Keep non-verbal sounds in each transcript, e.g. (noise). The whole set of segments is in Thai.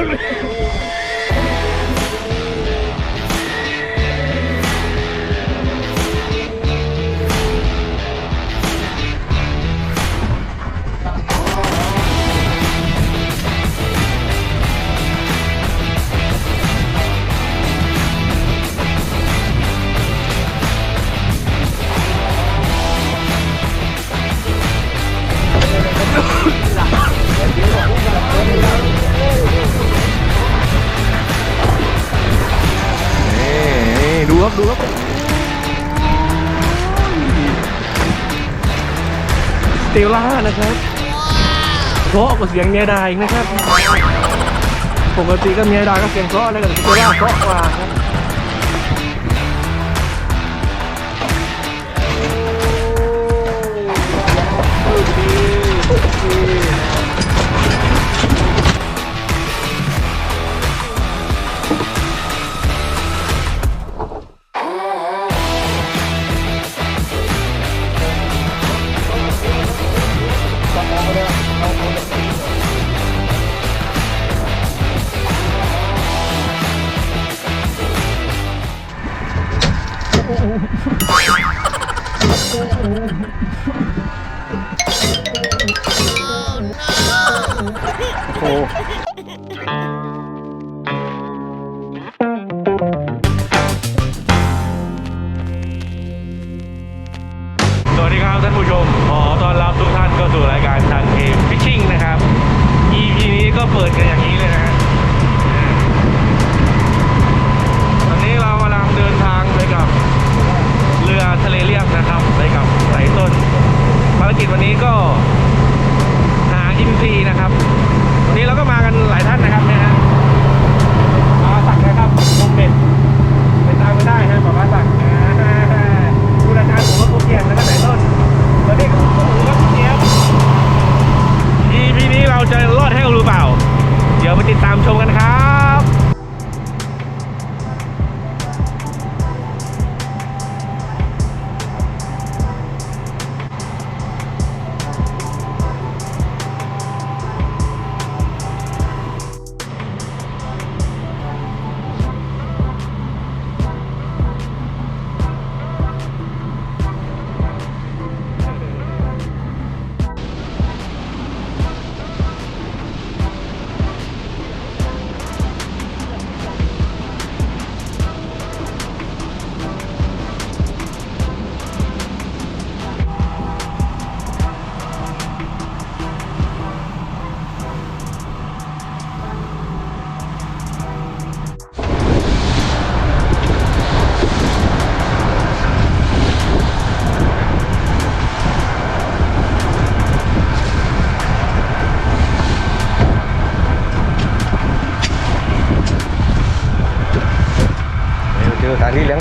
Lunes. (laughs) (laughs) เตลล่านะครับเพราะกว่าเสียงเมียดาอีกนะครับ ปกติก็เมียดาก็เสียงเพราะอะไรกันสเตลล่าเพราะกว่าครับโ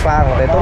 อสถา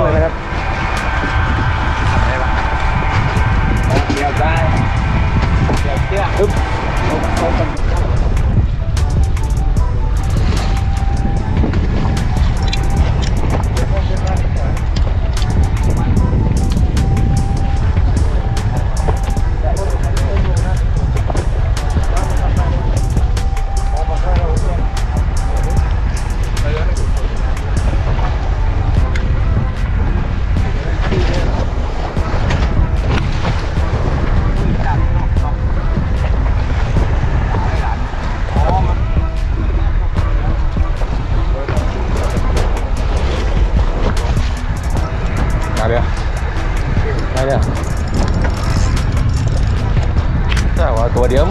ถ้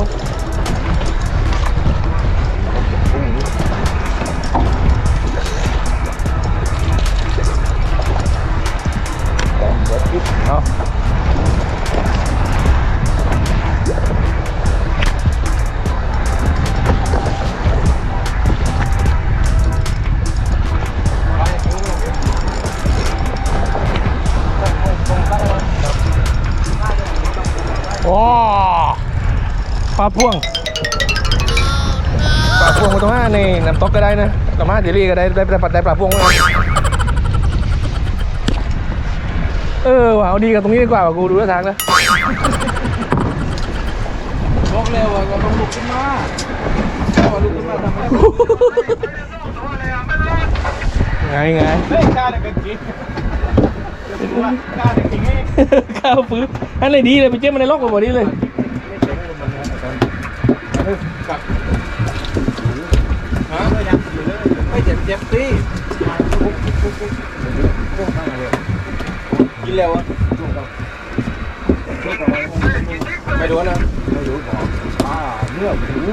พ่วงปลาพ่วงมาตรงหน้านี่น้ำตกก็ได้นะตรงหน้าเจลี่ก็ได้ได้ได้ได้ปลาพ่วงเลยเออว่ะเอาดีกับตรงนี้ดีกว่าว่ะกูดูท่าทางนะบอกแล้วว่าเราต้องลุกขึ้นมาพอลุกขึ้นมาทำไมไงไงเฮ้ยกล้าแต่กันจริงกล้าแต่จริงนี่ข้าวฟื้นอันไหนดีเลยไปเจ๊มันในล็อกไปหมดนี้เลย กับฮะไม่เจ็บเจ็บสิกินแล้วอะไม่โดนนะไม่โดนหรออ่าเนื้อหมู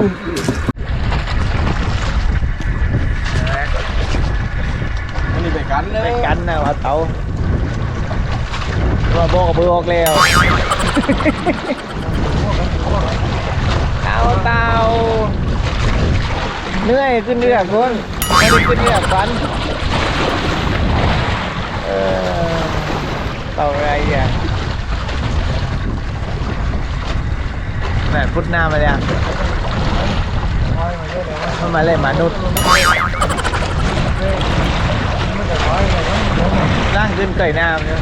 อันนี้ไปกันเลยไปกันนะว่าเตาว่าบอกกับเบอร์ออกแล้ว เตาเตาเหนื่อยขึ้นเรื่อยคนไม่ได้ขึ้นเรื่อยฟันเออเตาอะไรอะแม่พุทธหน้ามาเลยอะมันมาเลยมนุษย์นั่งขึ้นเกยหน้ามันเนี่ย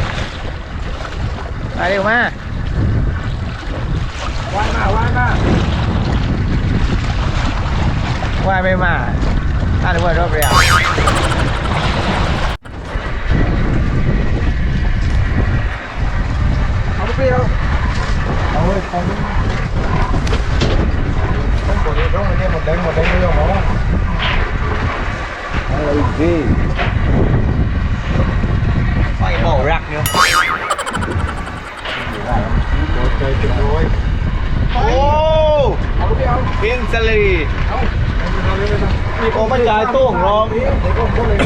มาเร็วมาว่านมาว่านมาว่ายมา อะไรสิไฟเมารักเนี่ยโดนใจจุดด้วยโอ้เอาไปเอาพินซลีเมีโอ้มันจ่ายโต้งรอง เดี๋ยวก็ก็เลย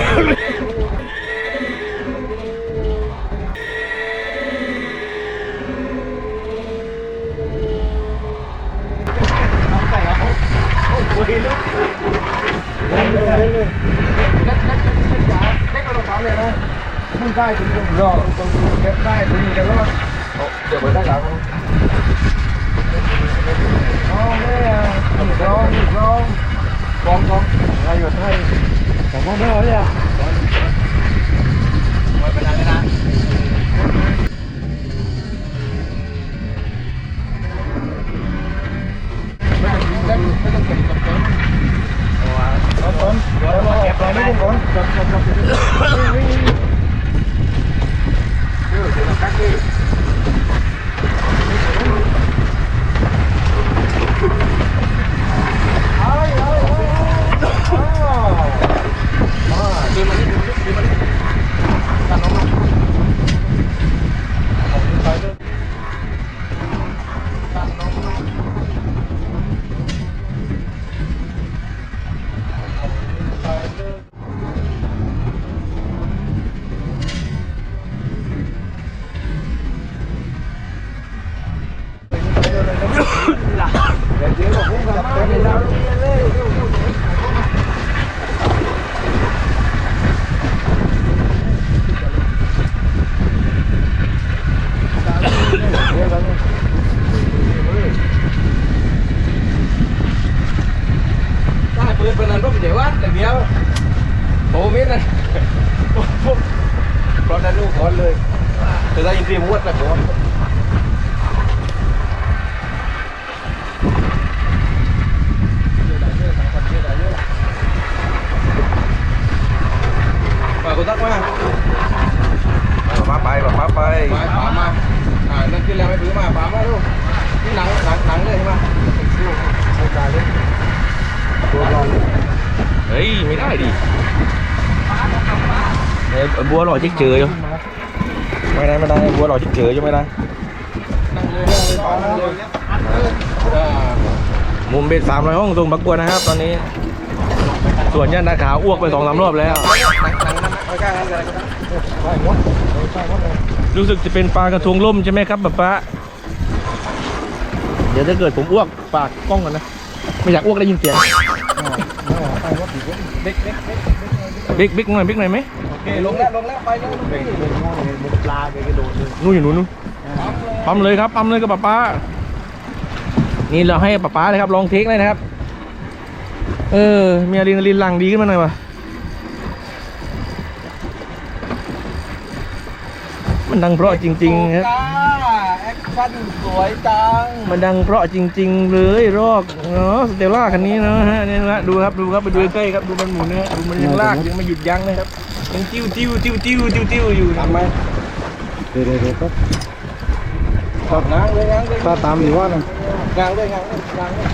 เอาใส่เอาโอ้โหลูกเล่นเลยเล่นเลยเล่นเล่นเล่นเล่นจ๋าเล่นกับเราสามเลยนะมึงได้ถึงรอตรงเก็บได้ถึงเดี๋ยวรอดเดี๋ยวไปได้หลัง อ๋อแม่หนึ่งสองหนึ่งสองกองกองอะไรอยู่ไทยสองกองไม่เอาเนี่ย ไม่เป็นไรเลยนะ ไม่ต้องยิงได้ไม่ต้อง เก็บกับเต็มเอาก่อนเดี๋ยวเราเก็บเราไม่ต้ ไม่ถือมาป๋ามาลูกนี่หนังหนังหนังเลยใช่ไหมใช่ใช่เลยตัวรองเฮ้ยไม่ได้ดิเอ้ยบัวหล่อจิ๊กเจออยู่ไม่ได้ไม่ได้บัวหล่อจิ๊กเจออยู่ไม่ได้นั่งเลยนั่งเลยป๋านั่งเลยอ่ามุมเบ็ดสามร้อยห้องตรงประกวดนะครับ ตอนนี้ ส่วนย่านนาขาอ้วกไปสองสามรอบแล้วหนังหนังนั่นไม่กล้านั่นเลยใช่หมดใช่หมดเลยรู้สึกจะเป็นปลากระทงล่มใช่ไหมครับป๊าป๊าเดี๋ยวถ้าเกิดผมอ้วกฝากกล้องก่อนนะ ไม่อยากอ้วกได้ยินเสียงเด็กเด็กเด็กบิ๊กบิ๊กหน่อยบิ๊กหน่อยไหมโอเคลงแล้วลงแล้วไปแล้วเด็กเด็กง่ายเลยปลาไปกระโดดเลยนู่นอยู่นู่นนู่นปั๊มเลยครับปั๊มเลยกับป๊าป๊านี่เราให้ป๊าป๊าเลยครับลองเทคเลยนะครับ เออมีอะดรีนาลีนหลังดีขึ้นมาหน่อยวะมันดังเพราะจริงๆครับแอ คชั่นสวยจัง มันดังเพราะจริง ๆ เลยรอกเนาะสเตลล่าคันนี้เนาะฮะเนี่ยนะดูครับดูครับไปดูใกล้ๆครับดูมันหมุนนะฮะดูมันยังลากยังไม่หยุดยั้งนะครับยังจิ้วจิ้วจิ้วจิ้วจิ้วจิ้วอยู่นะทำไหมเดี๋ยวเดี๋ยวเดี๋ยวครับตอบง้างเลยง้างเลยถ้าตามดีว่านะง้างเลยง้างเลยง้างเลย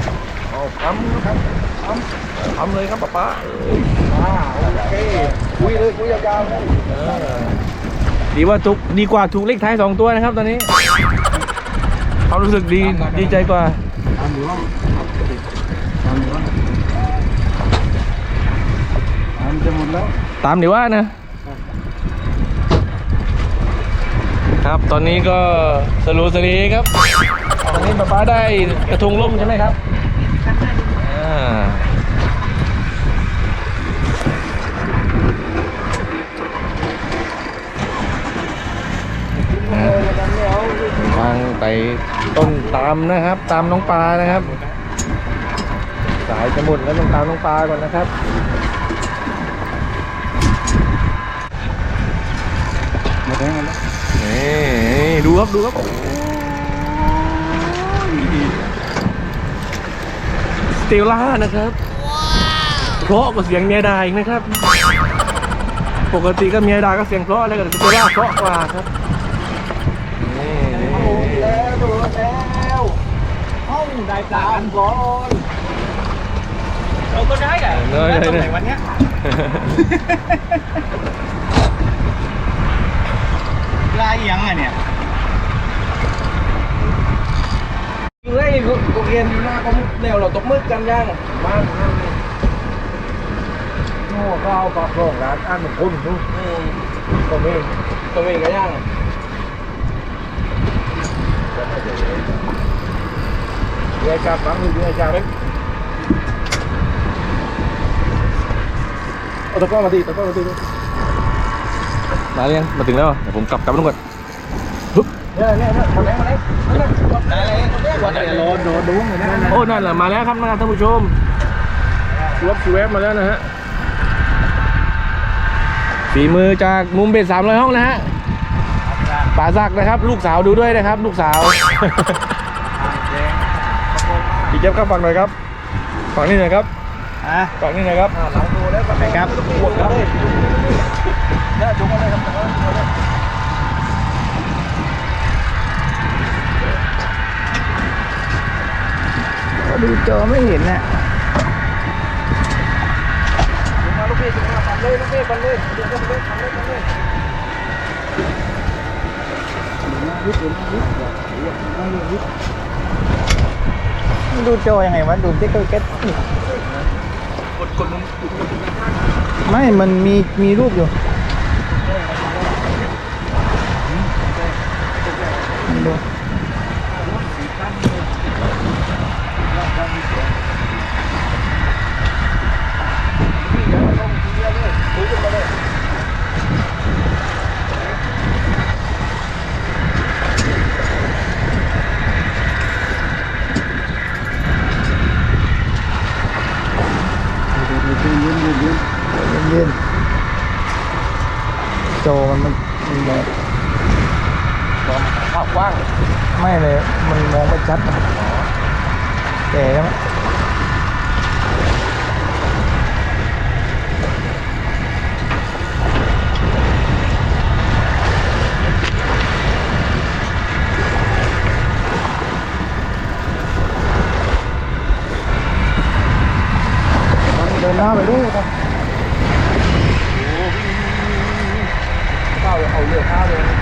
เอาทำครับทำทำเลยครับป๊าป๊าอ่าโอเคคุยเลยคุยยาวๆเลยเออดีว่าถูกดีกว่าถูกเลขท้ายสองตัวนะครับตอนนี้ ความรู้สึกดีดีใจกว่าตามดีว่าตามดีว่าตามจะหมดแล้วตามดีว่านะ ครับตอนนี้ก็สรุปสรีครับตอนนี้ป๊าป๊าได้กระทงล่มใช่ไหมครับอ่าทางไปต้นตามนะครับ ตามน้องปลานะครับ สายจะหมดแล้วต้องตามน้องปลาก่อนนะครับหมดแล้วหมดแล้วนี่ดูครับดูครับโอ้ยสเตลล่านะครับเพราะกว่าเสียงเมียดาอีกนะครับ ปกติก็เมียดาก็เสียงเพราะแล้วก็สเตลล่าเพราะกว่าครับ แล้วโดนแล้วห้องได้ปลาอันก่อนเราก็ได้อะเนยได้ตรงไหนวันเนี้ยลายยังอะเนี่ยเฮ้ยกูเรียนอยู่หน้าก็มุกแนวเราตกมึกกันยังมาโอ้ข้าปลาโครงร้านอันมือนคนนู้นก็มีก็มีกันยังเดี๋ยวจับบัง จับเอาตะก้อมาดิตะก้อมาดิมาเรียงมาถึงแล้วเดี๋ยวผมกลับกลับลงก่อนเนี่ยเนี่ยเนี่ยมาแล้วมาแล้วมาแล้วได้เลยวันนี้โดนโดนดุ้งเลยนะโอ้ นั่นแหละมาแล้วครับนะครับท่านผู้ชมรถสีแวบมาแล้วนะฮะฝีมือจากมุมเบ็ดสามร้อยห้องนะฮะป่าซักนะครับ ลูกสาวดูด้วยนะครับ ลูกสาวพี่ เจ็บครับฟังหน่อยครับฟังนี่หน่อยครับอะฟังนี่หน่อยครับหลังดูแล้วก็ไปครับปวดเลยเนี่ยจุกมาเลยครับก็ดูจอไม่เห็นน่ะมาลูกพี่จุกมาปั่นเลยลูกพี่ปั่นเลยเดี๋ยวปั่นเลยปั่นเลยปั่นเลยวิทย์วิทย์วิทย์วิทย์ดู ดูจอยังไงวะ ดูที่เก็ตกดกดมุมไม่ มันมีมีรูปอยู่ดูเย็ เยืนยืนยืนยืนยืนโจมันมันมันแอบกว้าง ไม่เลย มันมองไม่ชัดแก่ แล้วมั้งเดินหน้าไปดูครับข้าวเอาเรือข้าวเลย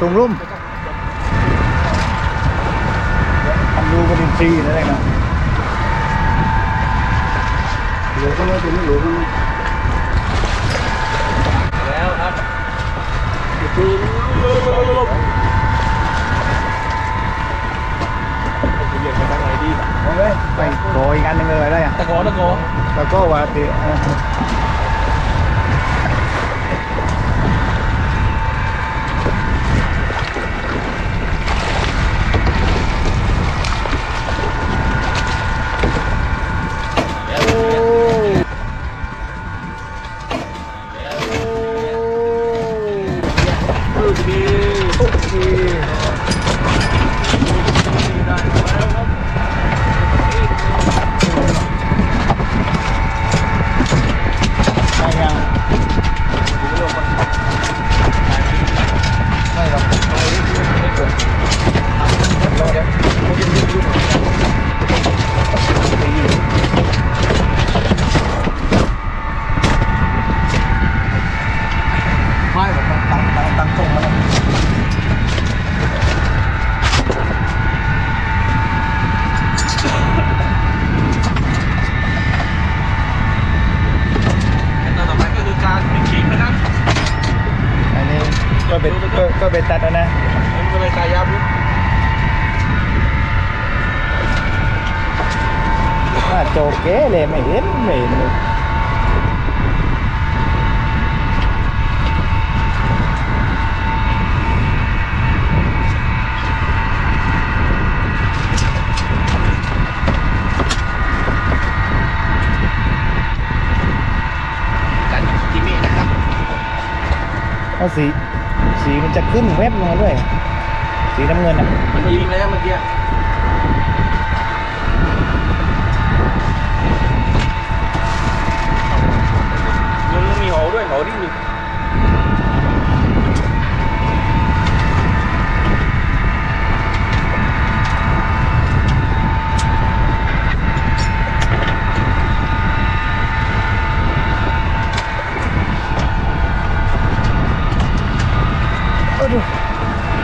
ตรงรุ่มดูกระดิ่งฟรีนั่นเองนะหลวงก็ไม่ถึงหลวงแล้วครับคือเรียกไปทางไหนดีเอาเลยไปโกอีกอันหนึงเลยได้อะตะโกตะโกแล้วก็ว่าเดี๋ยว ได้ยังไม่หรอกไม่หรอกตังตังตังส่งมาเลย ขั้นตอนต่อไปก็คือการปิดขิงนะครับ อันนี้ก็เป็น ก็ก็เป็นตัดแล้วนะมันเป็นกายาบุว่าโจเก๋เลยไม่เห็นไม่เห็นเลยการจิมินะครับเพราะสี สีมันจะขึ้นเว็บลงมาด้วย สีน้ำเงินอะมันยิงแล้วเมื่อกี้มันมีหอด้วยหอที่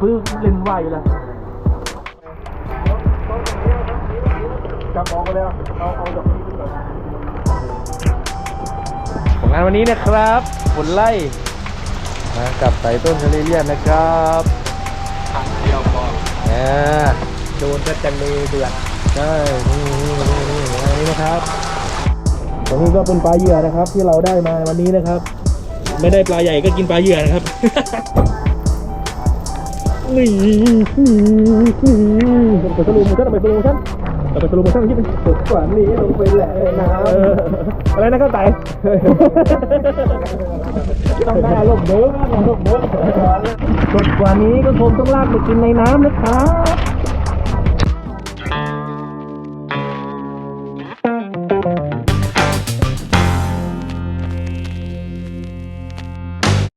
เลยบังไอ้บื้อเล่นว่ายอยู่แล้วจับออกไปเลยเอาเอาดอกนี้ขึ้นก่อนของงานวันนี้นะครับฝนไล่มากับไต่ต้นทะเลเลียนนะครับถังเดียวพออ่าโดนก็จะมีเดือดใช่นี่นี่นี่นี่อันนี้นะครับตรงนี้ก็เป็นปลาเหยื่อนะครับที่เราได้มาวันนี้นะครับ ไม่ได้ปลาใหญ่ก็กินปลาเหยื่อนะครับ นี่ไปสรุปโมชั่นไปสรุปโมชั่นไปสรุปโมชั่นที่เป็นสุดกว่านี้ลงไปแหละนะอะไรนะครับไต่ต้องได้อารมณ์เดิมอารมณ์เด้อสดกว่านี้ก็คงต้องลากไปกินในน้ำนะครับ